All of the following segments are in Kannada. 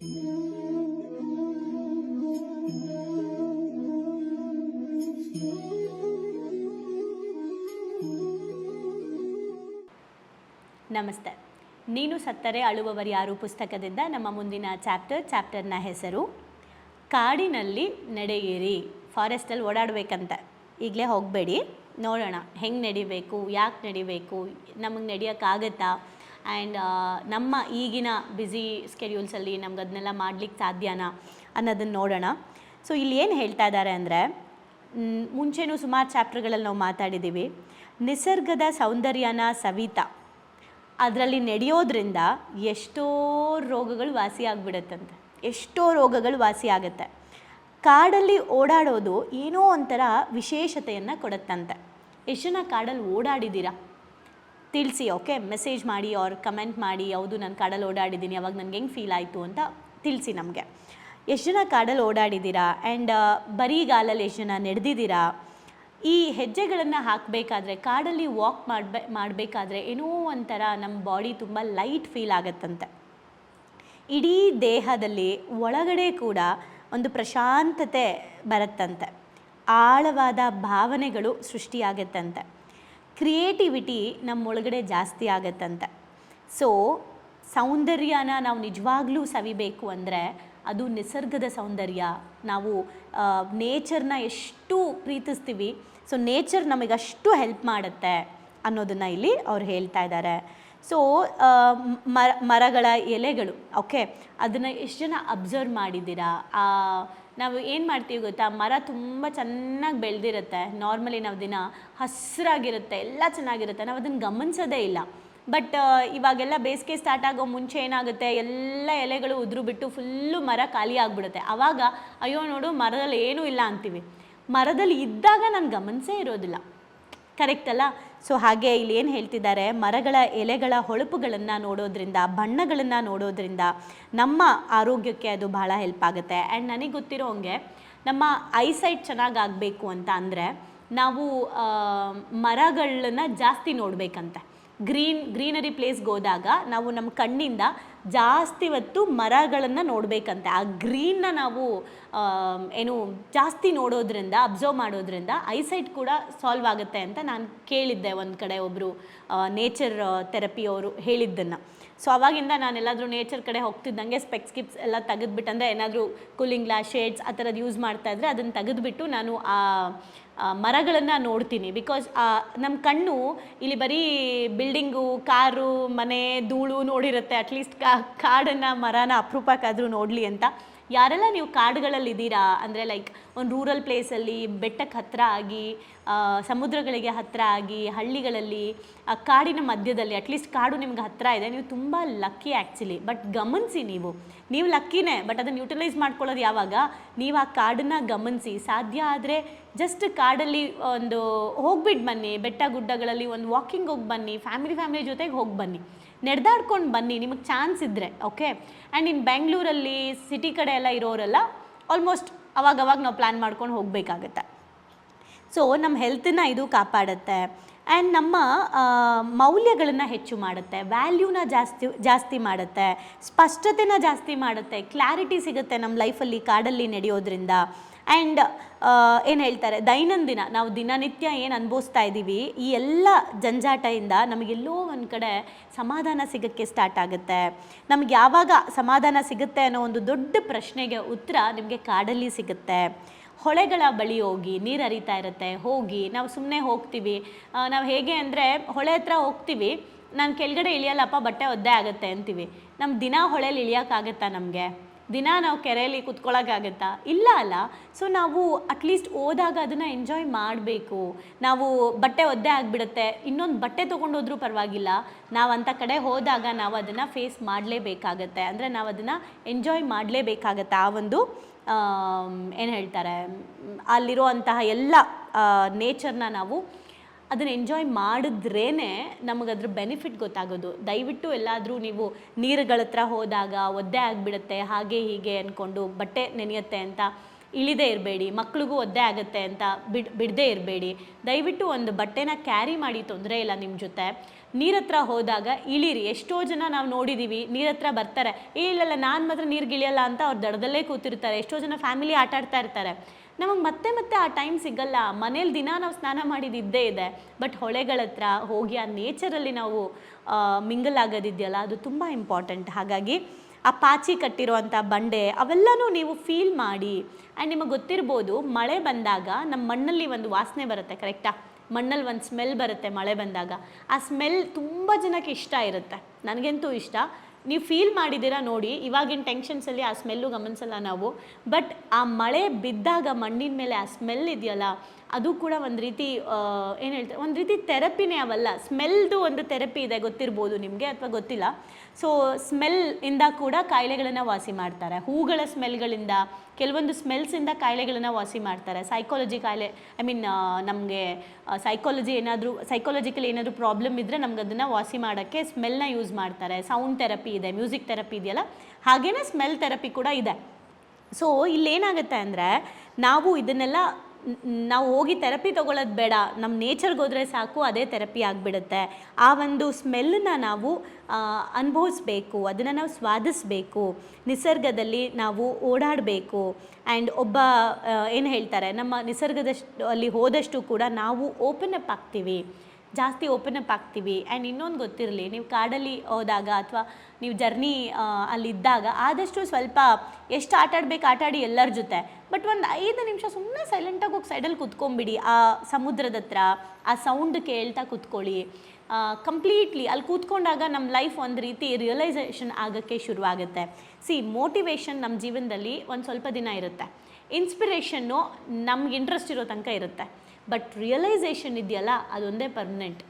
ನಮಸ್ತೆ. ನೀನು ಸತ್ತರೆ ಅಳುವವರು ಯಾರು ಪುಸ್ತಕದಿಂದ? ನಮ್ಮ ಮುಂದಿನ ಚಾಪ್ಟರ್, ಚಾಪ್ಟರ್ನ ಹೆಸರು, ಕಾಡಿನಲ್ಲಿ ನಡೆಯಿರಿ. ಫಾರೆಸ್ಟಲ್ಲಿ ಓಡಾಡಬೇಕಂತ. ಈಗಲೇ ಹೋಗಬೇಡಿ. ನೋಡೋಣ, ಹೆಂಗೆ ನಡಿಬೇಕು, ಯಾಕೆ ನಡಿಬೇಕು, ನಮಗೆ ನಡೆಯೋಕ್ಕಾಗತ್ತಾ? ಆ್ಯಂಡ್ ನಮ್ಮ ಈಗಿನ ಬ್ಯುಸಿ ಸ್ಕೆಡ್ಯೂಲ್ಸಲ್ಲಿ ನಮ್ಗೆ ಅದನ್ನೆಲ್ಲ ಮಾಡ್ಲಿಕ್ಕೆ ಸಾಧ್ಯನಾ ಅನ್ನೋದನ್ನು ನೋಡೋಣ. ಸೊ ಇಲ್ಲಿ ಏನು ಹೇಳ್ತಾ ಇದ್ದಾರೆ ಅಂದರೆ ಮುಂಚೆನೂ ಸುಮಾರು ಚಾಪ್ಟರ್ಗಳಲ್ಲಿ ನಾವು ಮಾತಾಡಿದ್ದೀವಿ ನಿಸರ್ಗದ ಸೌಂದರ್ಯನ ಸವಿತಾ. ಅದರಲ್ಲಿ ನಡೆಯೋದ್ರಿಂದ ಎಷ್ಟೋ ರೋಗಗಳು ವಾಸಿ ಆಗಿಬಿಡುತ್ತಂತೆ. ಎಷ್ಟೋ ರೋಗಗಳು ವಾಸಿ ಆಗುತ್ತೆ. ಕಾಡಲ್ಲಿ ಓಡಾಡೋದು ಏನೋ ಒಂಥರ ವಿಶೇಷತೆಯನ್ನು ಕೊಡುತ್ತಂತೆ. ಎಷ್ಟು ಜನ ಕಾಡಲ್ಲಿ ಓಡಾಡಿದ್ದೀರಾ ತಿಳಿಸಿ ಓಕೆ ಮೆಸೇಜ್ ಮಾಡಿ ಅವ್ರು ಕಮೆಂಟ್ ಮಾಡಿ, ಹೌದು, ನಾನು ಕಾಡಲ್ಲಿ ಓಡಾಡಿದ್ದೀನಿ, ಅವಾಗ ನನಗೆ ಹೆಂಗೆ ಫೀಲ್ ಆಯಿತು ಅಂತ ತಿಳಿಸಿ ನಮಗೆ. ಎಷ್ಟು ಜನ ಕಾಡಲ್ಲಿ ಓಡಾಡಿದ್ದೀರಾ? ಆ್ಯಂಡ್ ಬರೀಗಾಲಲ್ಲಿ ಎಷ್ಟು ಜನ ನಡೆದಿದ್ದೀರಾ? ಈ ಹೆಜ್ಜೆಗಳನ್ನು ಹಾಕಬೇಕಾದ್ರೆ, ಕಾಡಲ್ಲಿ ವಾಕ್ ಮಾಡಬೇ, ಮಾಡಬೇಕಾದ್ರೆ ಏನೋ ಒಂಥರ ನಮ್ಮ ಬಾಡಿ ತುಂಬ ಲೈಟ್ ಫೀಲ್ ಆಗುತ್ತಂತೆ. ಇಡೀ ದೇಹದಲ್ಲಿ ಒಳಗಡೆ ಕೂಡ ಒಂದು ಪ್ರಶಾಂತತೆ ಬರುತ್ತಂತೆ. ಆಳವಾದ ಭಾವನೆಗಳು ಸೃಷ್ಟಿಯಾಗುತ್ತಂತೆ. ಕ್ರಿಯೇಟಿವಿಟಿ ನಮ್ಮೊಳಗಡೆ ಜಾಸ್ತಿ ಆಗತ್ತಂತೆ. ಸೊ ಸೌಂದರ್ಯನ ನಾವು ನಿಜವಾಗ್ಲೂ ಸವಿಬೇಕು ಅಂದರೆ ಅದು ನಿಸರ್ಗದ ಸೌಂದರ್ಯ. ನಾವು ನೇಚರ್ನ ಎಷ್ಟು ಪ್ರೀತಿಸ್ತೀವಿ ಸೊ ನೇಚರ್ ನಮಗೆ ಅಷ್ಟು ಹೆಲ್ಪ್ ಮಾಡುತ್ತೆ ಅನ್ನೋದನ್ನು ಇಲ್ಲಿ ಅವ್ರು ಹೇಳ್ತಾ ಇದ್ದಾರೆ ಸೊ ಮರ ಮರಗಳ ಎಲೆಗಳು ಓಕೆ ಅದನ್ನು ಎಷ್ಟು ಜನ ಅಬ್ಸರ್ವ್ ಮಾಡಿದ್ದೀರಾ? ಆ, ನಾವು ಏನು ಮಾಡ್ತೀವಿ ಗೊತ್ತಾ? ಮರ ತುಂಬ ಚೆನ್ನಾಗಿ ಬೆಳೆದಿರುತ್ತೆ. ನಾರ್ಮಲಿ ನಾವು ದಿನ ಹಸಿರಾಗಿರುತ್ತೆ, ಎಲ್ಲ ಚೆನ್ನಾಗಿರುತ್ತೆ. ನಾವು ಅದನ್ನು ಗಮನಿಸೋದೇ ಇಲ್ಲ. ಬಟ್ ಇವಾಗೆಲ್ಲ ಬೇಸಿಗೆ ಸ್ಟಾರ್ಟ್ ಆಗೋ ಮುಂಚೆ ಏನಾಗುತ್ತೆ? ಎಲ್ಲ ಎಲೆಗಳು ಉದುರು ಬಿಟ್ಟು ಫುಲ್ಲು ಮರ ಖಾಲಿ ಆಗಿಬಿಡುತ್ತೆ. ಆವಾಗ ಅಯ್ಯೋ ನೋಡು ಮರದಲ್ಲಿ ಏನೂ ಇಲ್ಲ ಅಂತೀವಿ. ಮರದಲ್ಲಿ ಇದ್ದಾಗ ನಾನು ಗಮನಿಸೇ ಇರೋದಿಲ್ಲ. ಕರೆಕ್ಟ್ ಅಲ್ಲ? ಸೊ ಹಾಗೆ ಇಲ್ಲಿ ಏನು ಹೇಳ್ತಿದ್ದಾರೆ? ಮರಗಳ ಎಲೆಗಳ ಹೊಳಪುಗಳನ್ನು ನೋಡೋದ್ರಿಂದ, ಬಣ್ಣಗಳನ್ನು ನೋಡೋದ್ರಿಂದ ನಮ್ಮ ಆರೋಗ್ಯಕ್ಕೆ ಅದು ಬಹಳ ಹೆಲ್ಪ್ ಆಗುತ್ತೆ. ಆ್ಯಂಡ್ ನನಗೆ ಗೊತ್ತಿರೋ ಹಂಗೆ, ನಮ್ಮ ಐಸೈಟ್ ಚೆನ್ನಾಗಿ ಆಗಬೇಕು ಅಂತ ಅಂದರೆ, ನಾವು ಮರಗಳನ್ನ ಜಾಸ್ತಿ ನೋಡಬೇಕಂತೆ. ಗ್ರೀನ್ ಗ್ರೀನರಿ ಪ್ಲೇಸ್ಗೆ ಹೋದಾಗ, ನಾವು ನಮ್ಮ ಕಣ್ಣಿಂದ ಜಾಸ್ತಿ ಹೊತ್ತು ಮರಗಳನ್ನು ನೋಡಬೇಕಂತೆ. ಆ ಗ್ರೀನ್ನ ನಾವು ಏನು ಜಾಸ್ತಿ ನೋಡೋದ್ರಿಂದ, ಅಬ್ಸರ್ವ್ ಮಾಡೋದ್ರಿಂದ ಐಸೈಟ್ ಕೂಡ ಸಾಲ್ವ್ ಆಗುತ್ತೆ ಅಂತ ನಾನು ಕೇಳಿದ್ದೆ ಒಂದು ಕಡೆ ಒಬ್ಬರು ನೇಚರ್ ಥೆರಪಿ ಅವರು ಹೇಳಿದ್ದನ್ನು. ಸೊ ಅವಾಗಿಂದ ನಾನು ಎಲ್ಲಾದರೂ ನೇಚರ್ ಕಡೆ ಹೋಗ್ತಿದ್ದಂಗೆ ಸ್ಪೆಕ್ಸ್ ಕಿಪ್ಸ್ ಎಲ್ಲ ತೆಗೆದುಬಿಟ್ಟು ಅಂದರೆ ಏನಾದರೂ ಕೂಲಿಂಗ್ ಗ್ಲಾಸ್ ಶೇಡ್ಸ್ ಆ ಥರದ್ದು ಯೂಸ್ ಮಾಡ್ತಾ ಇದ್ದರೆ ಅದನ್ನು ತೆಗೆದುಬಿಟ್ಟು ನಾನು ಆ ಮರಗಳನ್ನು ನೋಡ್ತೀನಿ. ಬಿಕಾಸ್ ನಮ್ಮ ಕಣ್ಣು ಇಲ್ಲಿ ಬರೀ ಬಿಲ್ಡಿಂಗು ಕಾರು, ಮನೆ, ಧೂಳು ನೋಡಿರುತ್ತೆ. ಅಟ್ಲೀಸ್ಟ್ ಕಾ, ಕಾಡನ್ನು, ಮರನ ಅಪರೂಪಕ್ಕಾದರೂ ನೋಡಲಿ ಅಂತ. ಯಾರೆಲ್ಲ ನೀವು ಕಾಡುಗಳಲ್ಲಿ ಇದ್ದೀರಾ ಅಂದರೆ ಲೈಕ್ ಒಂದು ರೂರಲ್ ಪ್ಲೇಸಲ್ಲಿ ಬೆಟ್ಟಕ್ಕೆ ಹತ್ತಿರ ಆಗಿ ಸಮುದ್ರಗಳಿಗೆ ಹತ್ತಿರ ಆಗಿ, ಹಳ್ಳಿಗಳಲ್ಲಿ, ಆ, ಕಾಡಿನ ಮಧ್ಯದಲ್ಲಿ ಅಟ್ಲೀಸ್ಟ್ ಕಾಡು ನಿಮ್ಗೆ ಹತ್ತಿರ ಇದೆ, ನೀವು ತುಂಬ ಲಕ್ಕಿ ಆ್ಯಕ್ಚುಲಿ ಬಟ್ ಗಮನಿಸಿ ನೀವು. ನೀವು ಲಕ್ಕಿನೇ ಬಟ್ ಅದನ್ನು ಯುಟಿಲೈಸ್ ಮಾಡ್ಕೊಳ್ಳೋದು ಯಾವಾಗ? ನೀವು ಆ ಕಾಡನ್ನ ಗಮನಿಸಿ. ಸಾಧ್ಯ ಆದರೆ ಜಸ್ಟ್ ಕಾಡಲ್ಲಿ ಒಂದು ಹೋಗ್ಬಿಟ್ಟು ಬನ್ನಿ, ಬೆಟ್ಟ ಗುಡ್ಡಗಳಲ್ಲಿ ಒಂದು ವಾಕಿಂಗ್ ಹೋಗಿ ಬನ್ನಿ ಫ್ಯಾಮಿಲಿ ಫ್ಯಾಮಿಲಿ ಜೊತೆಗೆ ಹೋಗಿ ಬನ್ನಿ. ನಡೆದಾಡ್ಕೊಂಡು ಬನ್ನಿ, ನಿಮಗೆ ಚಾನ್ಸ್ ಇದ್ದರೆ ಓಕೆ ಆ್ಯಂಡ್ ಇನ್ ಬೆಂಗಳೂರಲ್ಲಿ ಸಿಟಿ ಕಡೆ ಎಲ್ಲ ಇರೋರೆಲ್ಲ ಆಲ್ಮೋಸ್ಟ್ ಅವಾಗವಾಗ ನಾವು ಪ್ಲ್ಯಾನ್ ಮಾಡ್ಕೊಂಡು ಹೋಗಬೇಕಾಗತ್ತೆ. ಸೊ ನಮ್ಮ ಹೆಲ್ತನ್ನ ಇದು ಕಾಪಾಡುತ್ತೆ. ಆ್ಯಂಡ್ ನಮ್ಮ ಮೌಲ್ಯಗಳನ್ನು ಹೆಚ್ಚು ಮಾಡುತ್ತೆ. ವ್ಯಾಲ್ಯೂನ ಜಾಸ್ತಿ ಜಾಸ್ತಿ ಮಾಡುತ್ತೆ. ಸ್ಪಷ್ಟತೆನ ಜಾಸ್ತಿ ಮಾಡುತ್ತೆ. ಕ್ಲಾರಿಟಿ ಸಿಗುತ್ತೆ ನಮ್ಮ ಲೈಫಲ್ಲಿ ಕಾಡಲ್ಲಿ ನಡೆಯೋದ್ರಿಂದ. ಆ್ಯಂಡ್ ಏನು ಹೇಳ್ತಾರೆ? ದೈನಂದಿನ ನಾವು ದಿನನಿತ್ಯ ಏನು ಅನುಭವಿಸ್ತಾ ಇದ್ದೀವಿ? ಈ ಎಲ್ಲ ಜಂಜಾಟದಿಂದ ನಮಗೆಲ್ಲೋ ಒಂದು ಕಡೆ ಸಮಾಧಾನ ಸಿಗೋಕ್ಕೆ ಸ್ಟಾರ್ಟ್ ಆಗುತ್ತೆ. ನಮ್ಗೆ ಯಾವಾಗ ಸಮಾಧಾನ ಸಿಗುತ್ತೆ ಅನ್ನೋ ಒಂದು ದೊಡ್ಡ ಪ್ರಶ್ನೆಗೆ ಉತ್ತರ ನಿಮಗೆ ಕಾಡಲ್ಲಿ ಸಿಗುತ್ತೆ. ಹೊಳೆಗಳ ಬಳಿ ಹೋಗಿ, ನೀರು ಹರಿತಾ ಇರುತ್ತೆ, ಹೋಗಿ, ನಾವು ಸುಮ್ಮನೆ ಹೋಗ್ತೀವಿ. ನಾವು ಹೇಗೆ ಅಂದರೆ ಹೊಳೆ ಹತ್ರ ಹೋಗ್ತೀವಿ, ನಾನು ಕೆಳಗಡೆ ಇಳಿಯಲ್ಲಪ್ಪ, ಬಟ್ಟೆ ಒದ್ದೆ ಆಗುತ್ತೆ ಅಂತೀವಿ. ನಮ್ಮ ದಿನ ಹೊಳೆಲಿ ಇಳಿಯೋಕ್ಕಾಗತ್ತಾ ನಮಗೆ? ದಿನ ನಾವು ಕೆರೆಯಲ್ಲಿ ಕುತ್ಕೊಳ್ಳೋಕ್ಕಾಗತ್ತಾ ಇಲ್ಲ ಅಲ್ಲ. ಸೊ ನಾವು ಅಟ್ಲೀಸ್ಟ್ ಹೋದಾಗ ಅದನ್ನು ಎಂಜಾಯ್ ಮಾಡಬೇಕು. ನಾವು ಬಟ್ಟೆ ಒದ್ದೆ ಆಗಿಬಿಡುತ್ತೆ. ಇನ್ನೊಂದು ಬಟ್ಟೆ ತೊಗೊಂಡೋದ್ರೂ ಪರವಾಗಿಲ್ಲ. ನಾವು ಅಂಥ ಕಡೆ ಹೋದಾಗ ನಾವು ಅದನ್ನು ಫೇಸ್ ಮಾಡಲೇಬೇಕಾಗತ್ತೆ. ಅಂದರೆ ನಾವು ಅದನ್ನು ಎಂಜಾಯ್ ಮಾಡಲೇಬೇಕಾಗತ್ತೆ. ಆ ಒಂದು ಏನು ಹೇಳ್ತಾರೆ? ಅಲ್ಲಿರೋ ಅಲ್ಲಿರುವಂತಹ ಎಲ್ಲ ನೇಚರ್ನ ನಾವು ಅದನ್ನು ಎಂಜಾಯ್ ಮಾಡಿದ್ರೇ ನಮಗದ್ರ ಬೆನಿಫಿಟ್ ಗೊತ್ತಾಗೋದು. ದಯವಿಟ್ಟು ಎಲ್ಲಾದರೂ ನೀವು ನೀರುಗಳ ಹತ್ರ ಹೋದಾಗ ಒದ್ದೆ ಆಗಿಬಿಡುತ್ತೆ, ಹಾಗೆ ಹೀಗೆ ಅಂದ್ಕೊಂಡು ಬಟ್ಟೆ ನೆನೆಯುತ್ತೆ ಅಂತ ಇಳಿದೇ ಇರಬೇಡಿ ಮಕ್ಳಿಗೂ ಒದ್ದೆ ಆಗುತ್ತೆ ಅಂತ ಬಿಡ್ ಬಿಡದೇ ಇರಬೇಡಿ. ದಯವಿಟ್ಟು ಒಂದು ಬಟ್ಟೆನ ಕ್ಯಾರಿ ಮಾಡಿ ತೊಂದರೆ ಇಲ್ಲ ನಿಮ್ಮ ಜೊತೆ. ನೀರತ್ರ ಹೋದಾಗ ಇಳಿರಿ ಎಷ್ಟೋ ಜನ ನಾವು ನೋಡಿದ್ದೀವಿ ನೀರತ್ರ ಬರ್ತಾರೆ. "ಏ, ಇಲ್ಲಲ್ಲ ನಾನು ಮಾತ್ರ ನೀರು ಗಿಳಿಯಲ್ಲ ಅಂತ ಅವ್ರು ದಡದಲ್ಲೇ ಕೂತಿರ್ತಾರೆ ಎಷ್ಟೋ ಜನ ಫ್ಯಾಮಿಲಿ ಆಟ ಇರ್ತಾರೆ. ನಮಗೆ ಮತ್ತೆ ಮತ್ತೆ ಆ ಟೈಮ್ ಸಿಗಲ್ಲ ಮನೇಲಿ ದಿನ ನಾವು ಸ್ನಾನ ಮಾಡಿದ್ದಿದ್ದೇ ಇದೆ. ಬಟ್ ಹೊಳೆಗಳ ಹತ್ರ ಹೋಗಿ ಆ ನೇಚರಲ್ಲಿ ನಾವು ಮಿಂಗಲ್ ಆಗೋದಿದೆಯಲ್ಲ ಅದು ತುಂಬ ಇಂಪಾರ್ಟೆಂಟ್. ಹಾಗಾಗಿ ಆ ಪಾಚಿ ಕಟ್ಟಿರುವಂಥ ಬಂಡೆ, ಅವೆಲ್ಲನೂ ನೀವು ಫೀಲ್ ಮಾಡಿ. ಆ್ಯಂಡ್ ನಿಮಗೆ ಗೊತ್ತಿರ್ಬೋದು, ಮಳೆ ಬಂದಾಗ ನಮ್ಮ ಮಣ್ಣಲ್ಲಿ ಒಂದು ವಾಸನೆ ಬರುತ್ತೆ ಕರೆಕ್ಟಾ ಮಣ್ಣಲ್ಲಿ ಒಂದು ಸ್ಮೆಲ್ ಬರುತ್ತೆ ಮಳೆ ಬಂದಾಗ. ಆ ಸ್ಮೆಲ್ ತುಂಬ ಜನಕ್ಕೆ ಇಷ್ಟ ಇರುತ್ತೆ. ನನಗಂತೂ ಇಷ್ಟ. ನೀವು ಫೀಲ್ ಮಾಡಿದ್ದೀರಾ ನೋಡಿ, ಇವಾಗಿನ ಟೆನ್ಷನ್ಸಲ್ಲಿ ಆ ಸ್ಮೆಲ್ಲು ಗಮನಿಸಲ್ಲ ನಾವು. ಬಟ್ ಆ ಮಳೆ ಬಿದ್ದಾಗ ಮಣ್ಣಿನ ಮೇಲೆ ಆ ಸ್ಮೆಲ್ ಇದೆಯಲ್ಲ ಅದು ಕೂಡ ಒಂದು ರೀತಿ ಏನು ಹೇಳ್ತಾರೆ, ಒಂದು ರೀತಿ ಥೆರಪಿನೇ ಅವಲ್ಲ. ಸ್ಮೆಲ್ದು ಒಂದು ಥೆರಪಿ ಇದೆ, ಗೊತ್ತಿರ್ಬೋದು ನಿಮಗೆ ಅಥವಾ ಗೊತ್ತಿಲ್ಲ. ಸೊ ಸ್ಮೆಲ್ ಇಂದ ಕೂಡ ಕಾಯಿಲೆಗಳನ್ನು ವಾಸಿ ಮಾಡ್ತಾರೆ. ಹೂಗಳ ಸ್ಮೆಲ್ಗಳಿಂದ, ಕೆಲವೊಂದು ಸ್ಮೆಲ್ಸಿಂದ ಕಾಯಿಲೆಗಳನ್ನು ವಾಸಿ ಮಾಡ್ತಾರೆ. ಸೈಕಾಲಜಿ ಕಾಯಿಲೆ ಐ ಮೀನ್ ನಮಗೆ ಸೈಕಾಲಜಿ ಏನಾದರೂ ಸೈಕಾಲಜಿಕಲ್ ಏನಾದರೂ ಪ್ರಾಬ್ಲಮ್ ಇದ್ದರೆ ನಮ್ಗೆ ಅದನ್ನು ವಾಸಿ ಮಾಡೋಕ್ಕೆ ಸ್ಮೆಲ್ನ ಯೂಸ್ ಮಾಡ್ತಾರೆ. ಸೌಂಡ್ ಥೆರಪಿ ಇದೆ ಮ್ಯೂಸಿಕ್ ಥೆರಪಿ ಇದೆಯಲ್ಲ? ಹಾಗೇನೇ ಸ್ಮೆಲ್ ಥೆರಪಿ ಕೂಡ ಇದೆ. ಸೊ ಇಲ್ಲೇನಾಗುತ್ತೆ ಅಂದರೆ, ನಾವು ಇದನ್ನೆಲ್ಲ ನಾವು ಹೋಗಿ ಥೆರಪಿ ತೊಗೊಳ್ಳೋದು ಬೇಡ. ನಮ್ಮ ನೇಚರ್ಗೆ ಹೋದರೆ ಸಾಕು, ಅದೇ ಥೆರಪಿ ಆಗಿಬಿಡುತ್ತೆ. ಆ ಒಂದು ಸ್ಮೆಲ್ಲನ್ನ ನಾವು ಅನುಭವಿಸ್ಬೇಕು. ಅದನ್ನು ನಾವು ಸ್ವಾದಿಸ್ಬೇಕು. ನಿಸರ್ಗದಲ್ಲಿ ನಾವು ಓಡಾಡಬೇಕು. ಆ್ಯಂಡ್ ಒಬ್ಬ ಏನು ಹೇಳ್ತಾರೆ, ನಮ್ಮ ನಿಸರ್ಗದಷ್ಟು, ಅಲ್ಲಿ ಹೋದಷ್ಟು ಕೂಡ ನಾವು ಓಪನ್ ಅಪ್ ಆಗ್ತೀವಿ. ಜಾಸ್ತಿ ಓಪನ್ ಅಪ್ ಆಗ್ತೀವಿ. ಆ್ಯಂಡ್ ಇನ್ನೊಂದು ಗೊತ್ತಿರಲಿ, ನೀವು ಕಾಡಲ್ಲಿ ಹೋದಾಗ ಅಥವಾ ನೀವು ಜರ್ನಿ ಅಲ್ಲಿದ್ದಾಗ ಆದಷ್ಟು ಸ್ವಲ್ಪ ಎಷ್ಟು ಆಟ ಆಡ್ಬೇಕು ಆಟ ಎಲ್ಲರ ಜೊತೆ. ಬಟ್ ಒಂದು ಐದು ನಿಮಿಷ ಸುಮ್ಮನೆ ಸೈಲೆಂಟಾಗಿ ಹೋಗಿ ಸೈಡಲ್ಲಿ ಕುತ್ಕೊಂಬಿಡಿ ಆ ಸಮುದ್ರದ ಹತ್ರ, ಆ ಸೌಂಡ್ ಕೇಳ್ತಾ ಕುತ್ಕೊಳ್ಳಿ. ಕಂಪ್ಲೀಟ್ಲಿ ಅಲ್ಲಿ ಕೂತ್ಕೊಂಡಾಗ ನಮ್ಮ ಲೈಫ್ ಒಂದು ರೀತಿ ರಿಯಲೈಸೇಷನ್ ಆಗೋಕ್ಕೆ ಶುರುವಾಗುತ್ತೆ. ಸಿ ಮೋಟಿವೇಶನ್ ನಮ್ಮ ಜೀವನದಲ್ಲಿ ಒಂದು ಸ್ವಲ್ಪ ದಿನ ಇರುತ್ತೆ. ಇನ್ಸ್ಪಿರೇಷನ್ನು ನಮ್ಗೆ ಇಂಟ್ರೆಸ್ಟ್ ಇರೋ ತನಕ ಇರುತ್ತೆ. ಬಟ್ ರಿಯಲೈಸೇಷನ್ ಇದೆಯಲ್ಲ, ಅದೊಂದೇ ಪರ್ಮನೆಂಟ್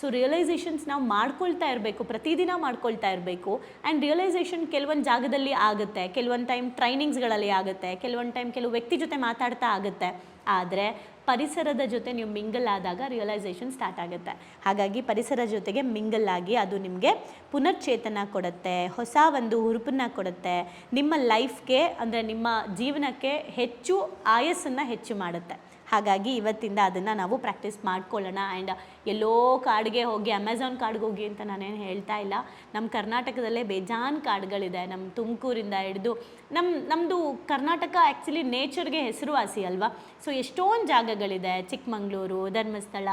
ಸೊ ರಿಯಲೈಸೇಷನ್ಸ್ ನಾವು ಮಾಡ್ಕೊಳ್ತಾ ಇರಬೇಕು, ಪ್ರತಿದಿನ ಮಾಡ್ಕೊಳ್ತಾ ಇರಬೇಕು. ಆ್ಯಂಡ್ ರಿಯಲೈಸೇಷನ್ ಕೆಲವೊಂದು ಜಾಗದಲ್ಲಿ ಆಗುತ್ತೆ, ಕೆಲವೊಂದು ಟೈಮ್ ಟ್ರೈನಿಂಗ್ಸ್ಗಳಲ್ಲಿ ಆಗುತ್ತೆ, ಕೆಲವೊಂದು ಟೈಮ್ ಕೆಲವು ವ್ಯಕ್ತಿ ಜೊತೆ ಮಾತಾಡ್ತಾ ಆಗುತ್ತೆ. ಆದರೆ, ಪರಿಸರದ ಜೊತೆ ನೀವು ಮಿಂಗಲ್ ಆದಾಗ ರಿಯಲೈಸೇಷನ್ ಸ್ಟಾರ್ಟ್ ಆಗುತ್ತೆ. ಹಾಗಾಗಿ ಪರಿಸರ ಜೊತೆಗೆ ಮಿಂಗಲ್ ಆಗಿ ಅದು ನಿಮಗೆ ಪುನರ್ಚೇತನ ಕೊಡುತ್ತೆ, ಹೊಸ ಒಂದು ಹುರುಪನ್ನ ಕೊಡುತ್ತೆ. ನಿಮ್ಮ ಲೈಫ್ಗೆ ಅಂದರೆ ನಿಮ್ಮ ಜೀವನಕ್ಕೆ ಹೆಚ್ಚು ಆಯಸ್ಸನ್ನು ಹೆಚ್ಚು ಮಾಡುತ್ತೆ. ಹಾಗಾಗಿ ಇವತ್ತಿಂದ ಅದನ್ನು ನಾವು ಪ್ರಾಕ್ಟೀಸ್ ಮಾಡ್ಕೊಳ್ಳೋಣ ಆ್ಯಂಡ್ ಎಲ್ಲೋ ಕಾಡಿಗೆ ಹೋಗಿ ಅಮೆಝಾನ್ ಕಾಡಿಗೆ ಹೋಗಿ ಅಂತ ನಾನೇನು ಹೇಳ್ತಾ ಇಲ್ಲ. ನಮ್ಮ ಕರ್ನಾಟಕದಲ್ಲೇ ಬೇಜಾನ್ ಕಾಡುಗಳಿದೆ. ನಮ್ಮ ತುಮಕೂರಿಂದ ಹಿಡಿದು ನಮ್ಮ ನಮ್ಮದು ಕರ್ನಾಟಕ ಆ್ಯಕ್ಚುಲಿ ನೇಚರ್ಗೆ ಹೆಸರುವಾಸಿ ಅಲ್ವಾ? ಸೊ ಎಷ್ಟೊಂದು ಜಾಗಗಳಿದೆ. ಚಿಕ್ಕಮಂಗ್ಳೂರು, ಧರ್ಮಸ್ಥಳ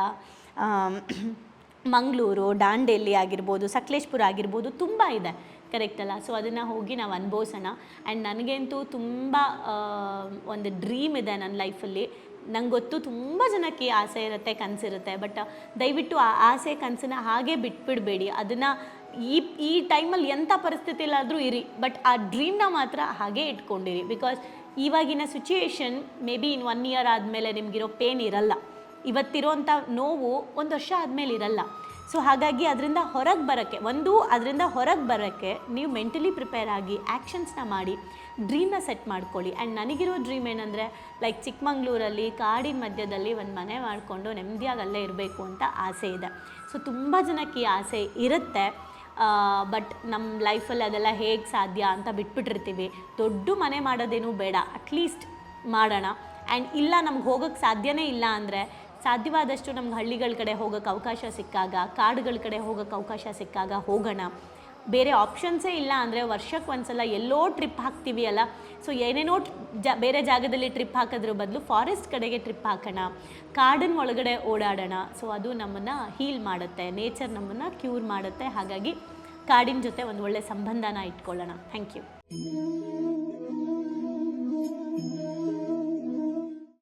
ಮಂಗಳೂರು, ದಾಂಡೇಲಿ ಆಗಿರ್ಬೋದು, ಸಕಲೇಶ್ಪುರ ಆಗಿರ್ಬೋದು ತುಂಬ ಇದೆ. ಕರೆಕ್ಟ್ ಅಲ್ಲ? ಸೊ ಅದನ್ನು ಹೋಗಿ ನಾವು ಅನುಭವಿಸೋಣ. ಆ್ಯಂಡ್ ನನಗಂತೂ ತುಂಬ ಒಂದು ಡ್ರೀಮ್ ಇದೆ ನನ್ನ ಲೈಫಲ್ಲಿ ನಂಗೆ ಗೊತ್ತು ತುಂಬ ಜನಕ್ಕೆ ಆಸೆ ಇರುತ್ತೆ, ಕನಸಿರುತ್ತೆ. ಬಟ್ ದಯವಿಟ್ಟು ಆ ಆಸೆ, ಕನಸನ್ನ ಹಾಗೆ ಬಿಟ್ಬಿಡಬೇಡಿ. ಅದನ್ನು ಈ ಈ ಟೈಮಲ್ಲಿ ಎಂಥ ಪರಿಸ್ಥಿತಿಲಾದರೂ ಇರಿ. ಬಟ್ ಆ ಡ್ರೀಮ್ನ ಮಾತ್ರ ಹಾಗೆ ಇಟ್ಕೊಂಡಿರಿ. ಬಿಕಾಸ್ ಇವಾಗಿನ situation may be in one year ಆದಮೇಲೆ ನಿಮಗಿರೋ ಪೇನ್ ಇರಲ್ಲ. ಇವತ್ತಿರೋಂಥ ನೋವು ಒಂದು ವರ್ಷ ಆದಮೇಲೆ ಇರಲ್ಲ ಸೊ ಹಾಗಾಗಿ ಅದರಿಂದ ಹೊರಗೆ ಬರೋಕ್ಕೆ, ಒಂದು ಅದರಿಂದ ಹೊರಗೆ ಬರೋಕ್ಕೆ ನೀವು ಮೆಂಟಲಿ ಪ್ರಿಪೇರ್ ಆಗಿ ಆ್ಯಕ್ಷನ್ಸ್ನ ಮಾಡಿ ಡ್ರೀಮ್ನ ಸೆಟ್ ಮಾಡ್ಕೊಳ್ಳಿ. ಆ್ಯಂಡ್ ನನಗಿರೋ ಡ್ರೀಮ್ ಏನಂದರೆ ಲೈಕ್ ಚಿಕ್ಕಮಂಗ್ಳೂರಲ್ಲಿ, ಕಾಡಿನ ಮಧ್ಯದಲ್ಲಿ ಒಂದು ಮನೆ ಮಾಡಿಕೊಂಡು ನೆಮ್ಮದಿಯಾಗಿ ಅಲ್ಲೇ ಇರಬೇಕು ಅಂತ ಆಸೆ ಇದೆ. ಸೊ ತುಂಬ ಜನಕ್ಕೆ ಈ ಆಸೆ ಇರುತ್ತೆ. ಬಟ್ ನಮ್ಮ ಲೈಫಲ್ಲಿ ಅದೆಲ್ಲ ಹೇಗೆ ಸಾಧ್ಯ ಅಂತ ಬಿಟ್ಬಿಟ್ಟಿರ್ತೀವಿ. ದೊಡ್ಡ ಮನೆ ಮಾಡೋದೇನೂ ಬೇಡ ಅಟ್ಲೀಸ್ಟ್ ಮಾಡೋಣ. ಆ್ಯಂಡ್ ಇಲ್ಲ, ನಮ್ಗೆ ಹೋಗೋಕ್ಕೆ ಸಾಧ್ಯವೇ ಇಲ್ಲ ಅಂದರೆ ಸಾಧ್ಯವಾದಷ್ಟು ನಮ್ಗೆ ಹಳ್ಳಿಗಳ ಕಡೆ ಹೋಗೋಕ್ಕೆ ಅವಕಾಶ ಸಿಕ್ಕಾಗ, ಕಾಡುಗಳ ಕಡೆ ಹೋಗೋಕ್ಕೆ ಅವಕಾಶ ಸಿಕ್ಕಾಗ ಹೋಗೋಣ. ಬೇರೆ ಆಪ್ಷನ್ಸೇ ಇಲ್ಲ ಅಂದರೆ ವರ್ಷಕ್ಕೆ ಒಂದ್ಸಲ ಎಲ್ಲೋ ಟ್ರಿಪ್ ಹಾಕ್ತೀವಿ ಅಲ್ಲ. ಸೊ ಏನೇನೋ ಜ, ಬೇರೆ ಜಾಗದಲ್ಲಿ ಟ್ರಿಪ್ ಹಾಕೋದ್ರ ಬದಲು ಫಾರೆಸ್ಟ್ ಕಡೆಗೆ ಟ್ರಿಪ್ ಹಾಕೋಣ. ಕಾಡಿನ ಒಳಗಡೆ ಓಡಾಡೋಣ. ಸೊ ಅದು ನಮ್ಮನ್ನು ಹೀಲ್ ಮಾಡುತ್ತೆ. ನೇಚರ್ ನಮ್ಮನ್ನು ಕ್ಯೂರ್ ಮಾಡುತ್ತೆ. ಹಾಗಾಗಿ ಕಾಡಿನ ಜೊತೆ ಒಂದು ಒಳ್ಳೆ ಸಂಬಂಧನ ಇಟ್ಕೊಳ್ಳೋಣ. Thank you